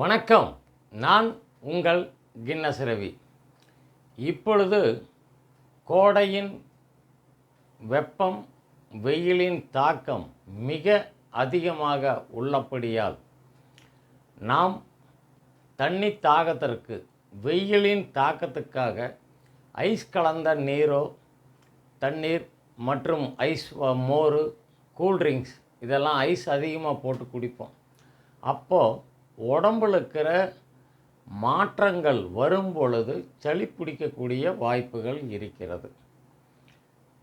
வணக்கம். நான் உங்கள் கின்னஸ் ரவி. இப்பொழுது கோடையின் வெப்பம் வெயிலின் தாக்கம் மிக அதிகமாக உள்ளபடியால் நாம் தண்ணி தாகத்திற்கு வெயிலின் தாக்கத்துக்காக ஐஸ் கலந்த நீரோ தண்ணீர் மற்றும் ஐஸ் மோர் கூல்ட்ரிங்க்ஸ் இதெல்லாம் ஐஸ் அதிகமாக போட்டு குடிப்போம். அப்போது உடம்புல இருக்கிற மாற்றங்கள் வரும் பொழுது சளி பிடிக்கக்கூடிய வாய்ப்புகள் இருக்கிறது.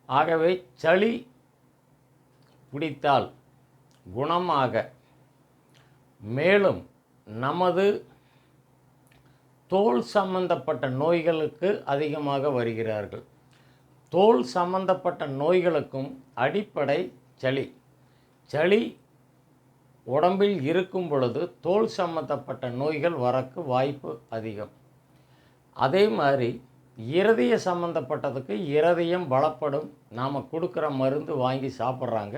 ஆகவே சளி பிடித்தால் குணமாக மேலும் நமது தோல் சம்பந்தப்பட்ட நோய்களுக்கு அதிகமாக வருகிறார்கள். தோல் சம்பந்தப்பட்ட நோய்களுக்கும் அடிப்படை சளி. சளி உடம்பில் இருக்கும் பொழுது தோல் சம்பந்தப்பட்ட நோய்கள் வரக்கு வாய்ப்பு அதிகம். அதே மாதிரி இருதய சம்பந்தப்பட்டதுக்கு இருதயம் பலப்படும். நாம் கொடுக்குற மருந்து வாங்கி சாப்பிட்றாங்க.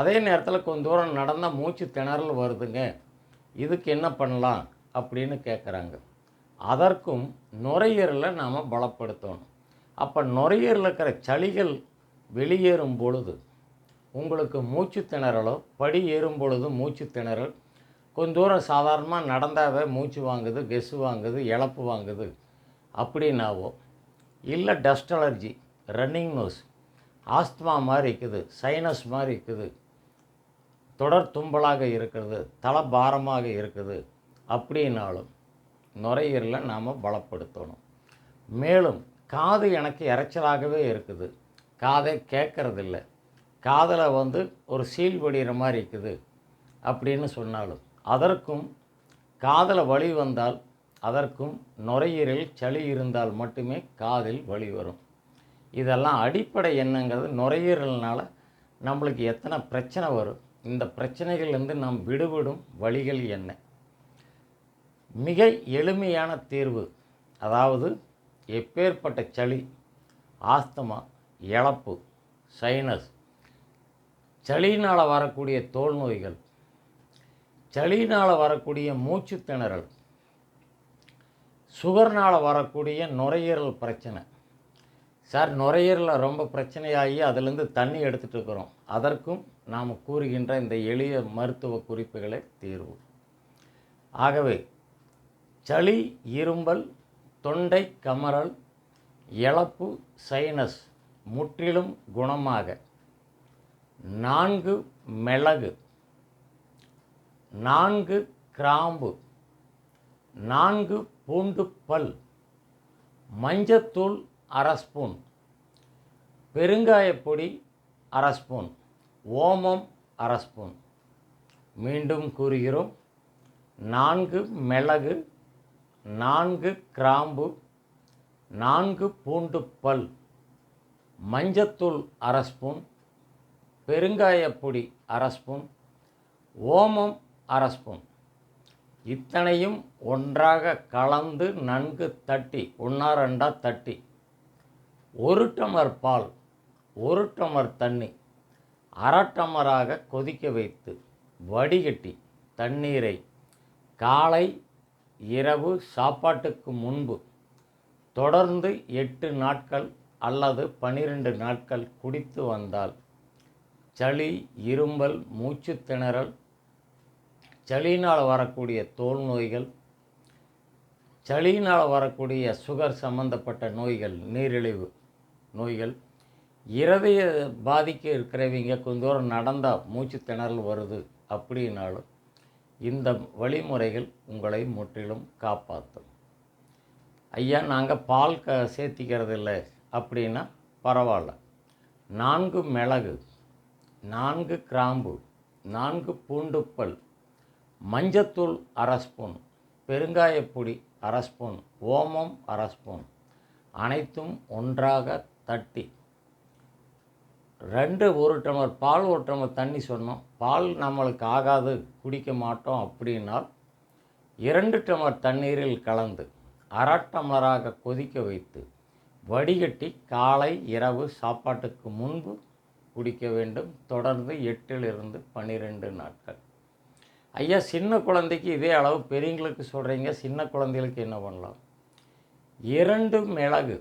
அதே நேரத்தில் கொஞ்ச தூரம் நடந்தால் மூச்சு திணறல் வருதுங்க. இதுக்கு என்ன பண்ணலாம் அப்படின்னு கேட்குறாங்க அதற்கும் நுரையீரலை நாம் பலப்படுத்தணும். அப்போ நுரையீரலில் இருக்கிற சளிகள் வெளியேறும் பொழுது உங்களுக்கு மூச்சு திணறலோ படி ஏறும் பொழுது மூச்சு திணறல். கொஞ்ச தூரம் சாதாரணமாக நடந்தாவே மூச்சு வாங்குது கெஸ்ஸு வாங்குது இழப்பு வாங்குது. அப்படின்னாவோ இல்லை dust allergy running nose asthma மாதிரி இருக்குது சைனஸ் மாதிரி இருக்குது தொடர் தும்பலாக இருக்கிறது தலை பாரமாக இருக்குது. அப்படின்னாலும் நுரையீரலில் நாம் பலப்படுத்தணும். மேலும் காது எனக்கு இரைச்சலாகவே இருக்குது. காதை கேட்கறதில்ல காதலை வந்து ஒரு சீல் வடிகிற மாதிரி இருக்குது அப்படின்னு சொன்னாலும் அதற்கும் காதில் வலி வந்தால் அதற்கும் நுரையீரலில் சளி இருந்தால் மட்டுமே காதில் வலி வரும். இதெல்லாம் அடிப்படை என்னங்கிறது நுரையீரல்னால நம்மளுக்கு எத்தனை பிரச்சனை வரும். இந்த பிரச்சனைகள்லேருந்து நாம் விடுபடும் வழிகள் என்ன? மிக எளிமையான தீர்வு அதாவது எப்பேற்பட்ட சளி ஆஸ்தமா இழப்பு சைனஸ் சளினால் வரக்கூடிய தோல் நோய்கள் சளியினால் வரக்கூடிய மூச்சு திணறல் சுகர்னால் வரக்கூடிய நுரையீரல் பிரச்சனை. சார் நுரையீரலில் ரொம்ப பிரச்சனையாகி அதிலிருந்து தண்ணி எடுத்துகிட்டு இருக்கிறோம். அதற்கும் நாம் கூறுகின்ற இந்த எளிய மருத்துவ குறிப்புகளை தீர்வு. ஆகவே சளி இரும்பல் தொண்டை கமரல் இழப்பு சைனஸ் முற்றிலும் குணமாக நான்கு மிளகு. நான்கு கிராம்பு. நான்கு பூண்டு பல் மஞ்சத்தூள் அரை ஸ்பூன். பெருங்காயப்பொடி அரை ஸ்பூன். ஓமம் அரை ஸ்பூன். மீண்டும் கூறுகிறோம். நான்கு மிளகு. நான்கு கிராம்பு. நான்கு பூண்டு பல் மஞ்சத்தூள் அரை ஸ்பூன். பெருங்காயப்பொடி அரை ஸ்பூன் ஓமம் அரை ஸ்பூன். இத்தனையும் ஒன்றாக கலந்து நன்கு தட்டி ஒன்றா ரெண்டா தட்டி. ஒரு டமர் பால் ஒரு டமர் தண்ணி அரை டமராக கொதிக்க வைத்து வடிகட்டி தண்ணீரை காலை இரவு சாப்பாட்டுக்கு முன்பு தொடர்ந்து எட்டு நாட்கள் அல்லது பன்னிரெண்டு நாட்கள் குடித்து வந்தால் சளி இரும்பல் மூச்சு திணறல் சளியினால் வரக்கூடிய தோல் நோய்கள் சளியினால் வரக்கூடிய சுகர் சம்பந்தப்பட்ட நோய்கள் நீரிழிவு நோய்கள் இருதய பாதிக்க இருக்கிறவங்க கொஞ்ச தூரம் நடந்தால் மூச்சு திணறல் வருது அப்படின்னாலும் இந்த வழிமுறைகள் உங்களை முற்றிலும் காப்பாற்றும். ஐயா நாங்கள் பால் க சேர்த்திக்கிறது இல்லை அப்படின்னா பரவாயில்ல. நான்கு மிளகு நான்கு கிராம்பு நான்கு பூண்டுப்பல் மஞ்சத்தூள் அரை ஸ்பூன் பெருங்காயப்பொடி அரை ஸ்பூன் ஓமம் அரை ஸ்பூன் அனைத்தும் ஒன்றாக தட்டி. ரெண்டு ஒரு டம்ளர் பால் ஒரு டம்ளர் தண்ணி சொன்னோம். பால் நம்மளுக்கு ஆகாது குடிக்க மாட்டோம் அப்படின்னால் இரண்டு டம்ளர் தண்ணீரில் கலந்து அரை டம்ளராக கொதிக்க வைத்து வடிகட்டி காலை இரவு சாப்பாட்டுக்கு முன்பு குடிக்க வேண்டும். தொடர்ந்து எட்டிலிருந்து பன்னிரெண்டு நாட்கள். ஐயா சின்ன குழந்தைக்கு இதே அளவு பெரியவங்களுக்கு சொல்கிறீங்க சின்ன குழந்தைகளுக்கு என்ன பண்ணலாம்? இரண்டு மிளகு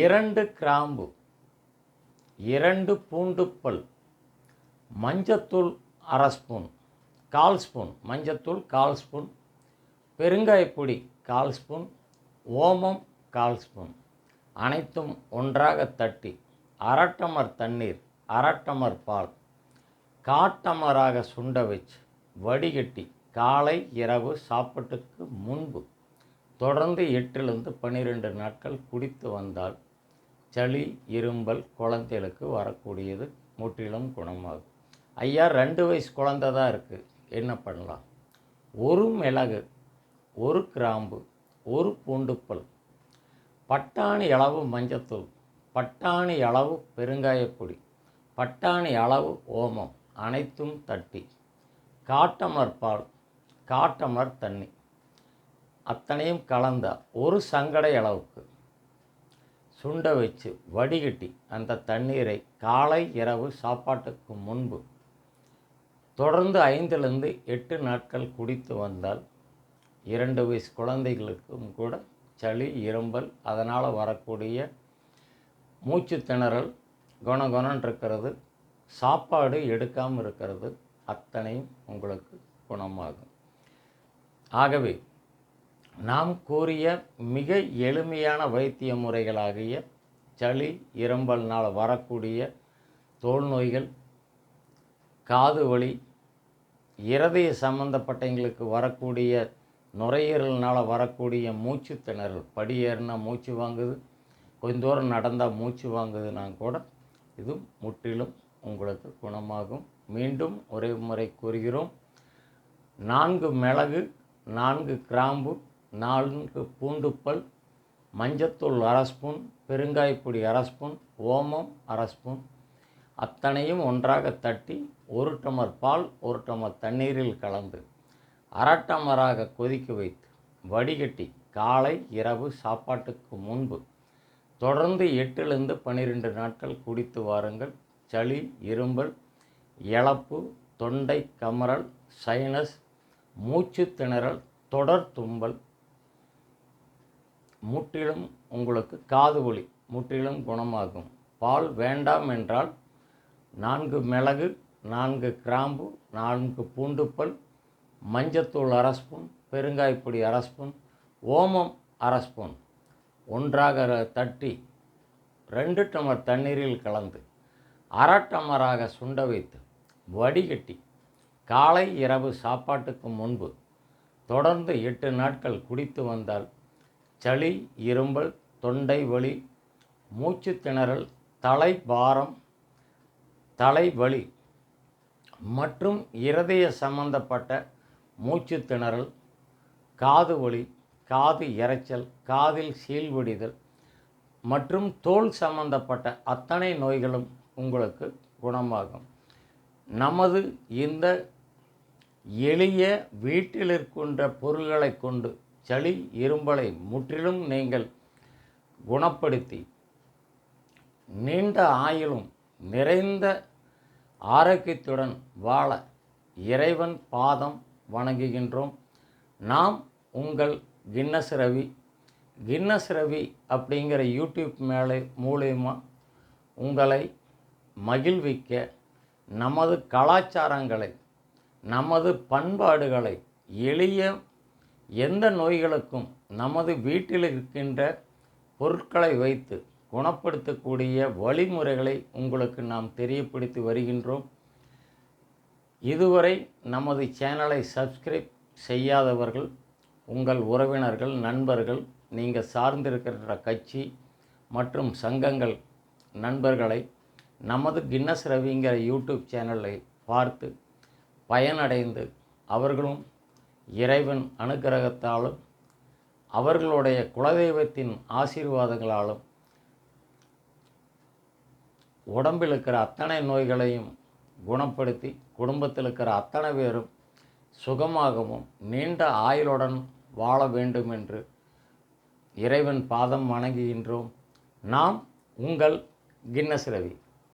இரண்டு கிராம்பு இரண்டு பூண்டுப்பல் மஞ்சத்தூள் அரை ஸ்பூன் கால் ஸ்பூன் மஞ்சத்தூள் கால் ஸ்பூன் பெருங்காயப்பொடி கால் ஸ்பூன் ஓமம் கால் ஸ்பூன். அனைத்தும் ஒன்றாக தட்டி அரட்டமர் தண்ணீர் அரட்டமர் பால். காட்டமராக சுண்ட வச்சு வடிகட்டி காலை இரவு சாப்பாட்டுக்கு முன்பு தொடர்ந்து எட்டிலிருந்து பன்னிரெண்டு நாட்கள் குடித்து வந்தால் சளி இரும்பல் குழந்தைகளுக்கு வரக்கூடியது முற்றிலும் குணமாகும். ஐயா ரெண்டு வயசு குழந்தை தான் இருக்குது என்ன பண்ணலாம்? ஒரு மிளகு ஒரு கிராம்பு ஒரு பூண்டுப்பல் பட்டாணி அளவு மஞ்சத்தூள் பட்டாணி அளவு பெருங்காயப்பொடி. பட்டாணி அளவு ஓமம் அனைத்தும் தட்டி. காட்டமர் பால் காட்டமர் தண்ணி. அத்தனையும் கலந்த ஒரு சங்கடை அளவுக்கு. சுண்ட வச்சு வடிகட்டி அந்த தண்ணீரை காலை இரவு சாப்பாட்டுக்கு முன்பு தொடர்ந்து ஐந்திலிருந்து எட்டு நாட்கள் குடித்து வந்தால் இரண்டு வயசு குழந்தைகளுக்கும் கூட சளி இரும்பல் அதனால் வரக்கூடிய மூச்சு திணறல் குணகுணன் இருக்கிறது. சாப்பாடு எடுக்காமல் இருக்கிறது அத்தனையும் உங்களுக்கு குணமாகும். ஆகவே நாம் கூறிய மிக எளிமையான வைத்திய முறைகளாகிய சளி இரும்பல்னால் வரக்கூடிய தோல் நோய்கள் காது வலி இருதய சம்மந்தப்பட்டவங்களுக்கு வரக்கூடிய நுரையீரல்னால் வரக்கூடிய மூச்சு திணறல் படியேறினா மூச்சு வாங்குது கொஞ்ச தூரம் நடந்தால் மூச்சு வாங்குதுன்னா கூட இது முற்றிலும் உங்களுக்கு குணமாகும். மீண்டும் ஒரே முறை கூறுகிறோம். நான்கு மிளகு நான்கு கிராம்பு நான்கு பூண்டுப்பல் மஞ்சத்தூள் அரை ஸ்பூன் பெருங்காயப்பொடி அரை ஸ்பூன் ஓமம் அரை ஸ்பூன். அத்தனையும் ஒன்றாக தட்டி ஒரு டமர் பால் ஒரு டமர் தண்ணீரில் கலந்து அரை டம்ளராக கொதிக்க வைத்து வடிகட்டி காலை இரவு சாப்பாட்டுக்கு முன்பு தொடர்ந்து எட்டுலேருந்து பன்னிரெண்டு நாட்கள் குடித்து வாருங்கள். சளி இரும்பல் இழப்பு தொண்டை கமரல் சைனஸ் மூச்சு திணறல் தொடர் தும்பல். முற்றிலும் உங்களுக்கு காது வலி முற்றிலும் குணமாகும். பால் வேண்டாம் என்றால் நான்கு மிளகு நான்கு கிராம்பு நான்கு பூண்டுப்பல் மஞ்சத்தூள் அரை ஸ்பூன் பெருங்காயப்பொடி அரை ஸ்பூன் ஓமம் அரை ஸ்பூன் ஒன்றாக ர- தட்டி ரெண்டு டம்ளர் தண்ணீரில் கலந்து அரை டம்ளராக சுண்ட வைத்து வடிகட்டி காலை இரவு சாப்பாட்டுக்கு முன்பு தொடர்ந்து எட்டு நாட்கள் குடித்து வந்தால் சளி இரும்பல் தொண்டை வலி மூச்சு திணறல் தலை பாரம் தலை வலி மற்றும் இருதய சம்பந்தப்பட்ட மூச்சு திணறல் காது வலி காது இரைச்சல் காதில் சீழ்வடிதல் மற்றும் தோல் சம்பந்தப்பட்ட அத்தனை நோய்களும் உங்களுக்கு குணமாகும். நமது இந்த எளிய வீட்டில் இருக்கின்ற பொருள்களை கொண்டு சளி இரும்பலை முற்றிலும் நீங்கள் குணப்படுத்தி நீண்ட ஆயுளும் நிறைந்த ஆரோக்கியத்துடன் வாழ இறைவன் பாதம் வணங்குகின்றோம். நாம் உங்கள் கின்னஸ் ரவி. கின்னஸ் ரவி அப்படிங்கிற யூடியூப் மேலே மூலயமா உங்களை மகிழ்விக்க நமது கலாச்சாரங்களை நமது பண்பாடுகளை எளிய எந்த நோய்களுக்கும் நமது வீட்டில் இருக்கின்ற பொருட்களை வைத்து குணப்படுத்தக்கூடிய வழிமுறைகளை உங்களுக்கு நாம் தெரியப்படுத்தி வருகின்றோம். இதுவரை நமது சேனலை சப்ஸ்கிரைப் செய்யாதவர்கள் உங்கள் உறவினர்கள் நண்பர்கள் நீங்கள் சார்ந்திருக்கின்ற கட்சி மற்றும் சங்கங்கள் நண்பர்களை நமது கின்னஸ் ரவிங்கிற யூடியூப் சேனலை பார்த்து பயனடைந்து அவர்களும் இறைவன் அனுக்கிரகத்தாலும் அவர்களுடைய குலதெய்வத்தின் ஆசீர்வாதங்களாலும் உடம்பில் இருக்கிற அத்தனை நோய்களையும் குணப்படுத்தி குடும்பத்தில் இருக்கிற அத்தனை பேரும் சுகமாகவும் நீண்ட ஆயுளுடன் வாழ வேண்டும் என்று இறைவன் பாதம் வணங்குகின்றோம். நாம் உங்கள் கின்னஸ் ரவி.